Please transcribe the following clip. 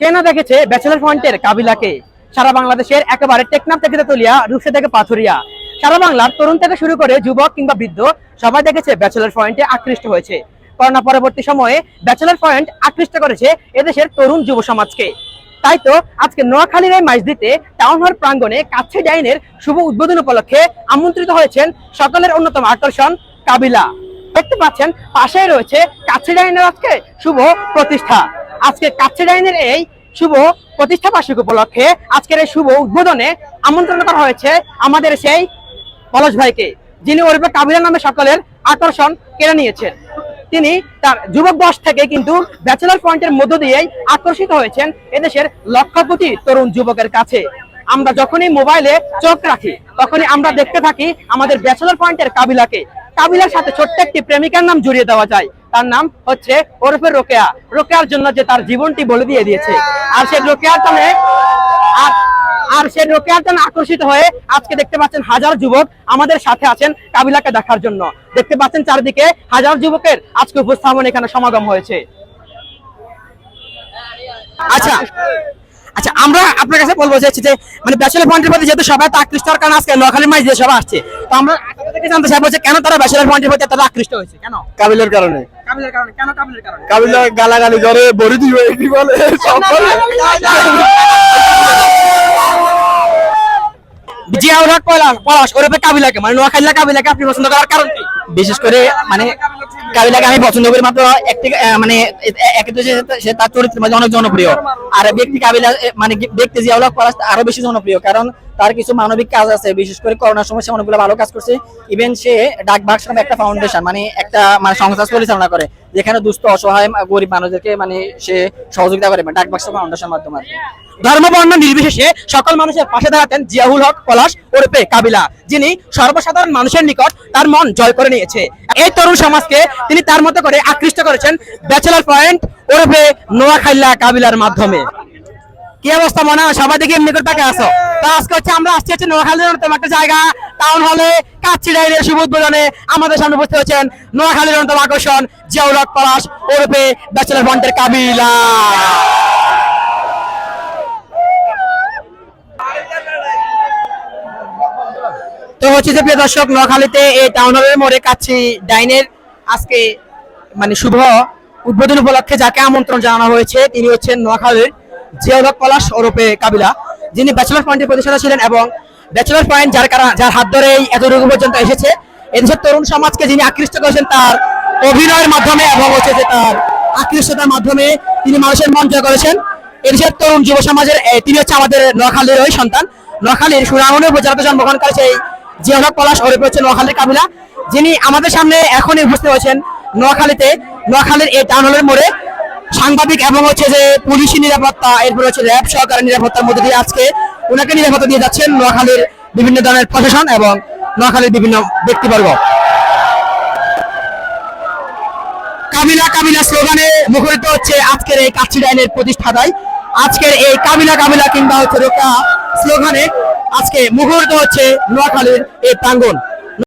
কে না দেখেছে ব্যাচেলার পয়েন্টের কাবিলাকে। সারা বাংলাদেশের একেবারে টেকনাফ থেকে তেতুলিয়া রূপসা থেকে পাথুরিয়া। সারা বাংলার তরুণ থেকে শুরু করে যুবক কিংবা বৃদ্ধ, সবাই দেখেছে ব্যাচেলার পয়েন্টে আকৃষ্ট হয়েছে। করোনা পরবর্তী সময়ে ব্যাচেলার পয়েন্ট আকৃষ্ট করেছে এদেশের তরুণ যুব সমাজকে। তাই তো আজকে নোয়াখালীর এই মাইজদিতে টাউন হল প্রাঙ্গণে কাছে ডাইনের শুভ উদ্বোধন উপলক্ষে আমন্ত্রিত হয়েছেন সকলের অন্যতম আকর্ষণ কাবিলা। দেখতে পাচ্ছেন পাশে রয়েছে কাছে ডাইনের আজকে শুভ প্রতিষ্ঠা। আজকে কাছে ডাইনের এই শুভ প্রতিষ্ঠা বার্ষিক উপলক্ষে আজকের এই শুভ উদ্বোধনে আমন্ত্রণ করা হয়েছে আমাদের সেই পলাশ ভাইকে, যিনি ওরফে কাবিলা নামে সকলের আকর্ষণ কেড়ে নিয়েছেন। তিনি তার যুবক বয়স থেকে কিন্তু ব্যাচেলার পয়েন্টের মধ্য দিয়েই আকর্ষিত হয়েছেন এদেশের লক্ষ কোটি তরুণ যুবকের কাছে। আমরা যখনই মোবাইলে চোখ রাখি, তখনই আমরা দেখতে থাকি আমাদের ব্যাচেলার পয়েন্টের কাবিলাকে। কাবিলার সাথে ছোট্ট একটি প্রেমিকার নাম জড়িয়ে দেওয়া যায়। তার নাম হচ্ছে ওরফে রোকেয়া। রোকেয়ার জন্য যে তার জীবনটি বলে দিয়ে দিয়েছে। আর সে রোকেয়ার টানে আর সে রোকেয়ার টানে আকর্ষিত হয়ে আজকে দেখতে পাচ্ছেন হাজার যুবক আমাদের সাথে আছেন কাবিলাকে দেখার জন্য। দেখতে পাচ্ছেন চারিদিকে হাজার যুবকের আজকে উপস্থাপন এখানে সমাগম হয়েছে। আচ্ছা। আচ্ছা আমরা আপনার কাছে বলব চাইছি যে মানে ব্যাচেলার পয়েন্টের প্রতি যেহেতু সবাই আকৃষ্ট হওয়ার কারণে আজকে নোয়াখালীর মাঝে সবাই আসছে। তো আমরা আপনাদের জানতে চাইব যে কেন তারা ব্যাচেলার পয়েন্টের প্রতি এতটা আকৃষ্ট হয়েছে? কেন? কাবিলের কারণে। কাবিলের কারণে কেন কাবিলের কারণে? কাবিলা গালাগালি করে বড়ি দিবে কি বলে সব জিয়াউল হক পলাশ পলাশ ওরফে কাবিলাকে মানে নোয়াখালীর কাবিলাকে আপনি পছন্দ করার কারণ কি? বিশেষ করে মানে কাবিলাকে আমি পছন্দ করি মাত্র একটি মানে সে- তার চরিত্রের মাঝে অনেক জনপ্রিয়। আর ব্যক্তি কাবিলা মানে ব্যক্তি জিয়াউল হক পলাশ আরও বেশি জনপ্রিয়, কারণ তার কিছু মানবিক কাজ আছে, বিশেষ করে করোনার সময় সে অনেকগুলো ভালো কাজ করছে। ইভেন সে ডাক নামে একটা ফাউন্ডেশন মানে একটা মানে সংস্থা পরিচালনা করে, যেখানে দুস্থ, অসহায়, গরিব মানুষদেরকে মানে সে সহযোগিতা করে, ডাক বাক্স ফাউন্ডেশন মাধ্যমে ধর্ম বর্ণ নির্বিশেষে সকল মানুষের পাশে দাঁড়াতেন জিয়াউল হক, পলাশ ওরফে কাবিলা, যিনি সর্বসাধারণ মানুষের নিকট তার মন জয় করে নিয়েছে। এই তরুণ সমাজকে তিনি তার মতো করে আকৃষ্ট করেছেন ব্যাচেলার পয়েন্ট ওরফে নোয়াখাইল্লা কাবিলার মাধ্যমে। কি অবস্থা মনে হয়? সবাই দেখি এমনি করে তাকে আসো। তো আজকে হচ্ছে আমরা আসছি হচ্ছে অন্যতম একটা জায়গা টাউন হলে শুভ উদ্বোধনে আমাদের সামনে উপস্থিত হচ্ছেন নোয়াখালীর আকর্ষণ জিয়াউল পলাশ ওরফে ব্যাচেলার পয়েন্টের কাবিলা তো হচ্ছে যে প্রিয় দর্শক, নোয়াখালীতে এই টাউন হলের মোড়ে কাচ্ছি ডাইনের আজকে মানে শুভ উদ্বোধন উপলক্ষে যাকে আমন্ত্রণ জানানো হয়েছে, তিনি হচ্ছেন নোয়াখালীর জিয়াউল পলাশ ওরফে কাবিলা। যিনি ব্যাচেলার পয়েন্টের প্রতিষ্ঠাতা ছিলেন এবং ব্যাচেলার পয়েন্ট যার কারণ যার হাত ধরে এই এতটুকু পর্যন্ত এসেছে। এদেশের তরুণ সমাজকে যিনি আকৃষ্ট করেছেন তার অভিনয়ের মাধ্যমে এবং হচ্ছে যে তার আকৃষ্টতার মাধ্যমে তিনি মানুষের মন জয় করেছেন। এদেশের তরুণ যুব সমাজের তিনি হচ্ছে আমাদের নোয়াখালীর ওই সন্তান। নোয়াখালীর সুরাহনের উপজেলাতে জন্মগ্রহণকারী সেই জিয়াউল হক পলাশ ওরফে হচ্ছে নোয়াখালীর কাবিলা, যিনি আমাদের সামনে এখনই উপস্থিত হয়েছেন নোয়াখালীতে। নোয়াখালীর এই টাউন হলের মোড়ে সাংবাদিক এবং হচ্ছে যে পুলিশি নিরাপত্তা, এরপর হচ্ছে র্যাব সহকারী নিরাপত্তার মধ্যে দিয়ে আজকে ওনাকে নিরাপত্তা দিয়ে যাচ্ছেন নোয়াখালীর বিভিন্ন ধরনের প্রশাসন এবং নোয়াখালীর বিভিন্ন ব্যক্তিবর্গ। কাবিলা কাবিলা স্লোগানে মুখরিত হচ্ছে আজকের এই কাচ্চি ডাইনের প্রতিষ্ঠাতায় আজকের এই কামিলা কামিলা কিংবা হচ্ছে রোকা স্লোগানে আজকে মুহূর্ত হচ্ছে নোয়াখালীর এই প্রাঙ্গণ।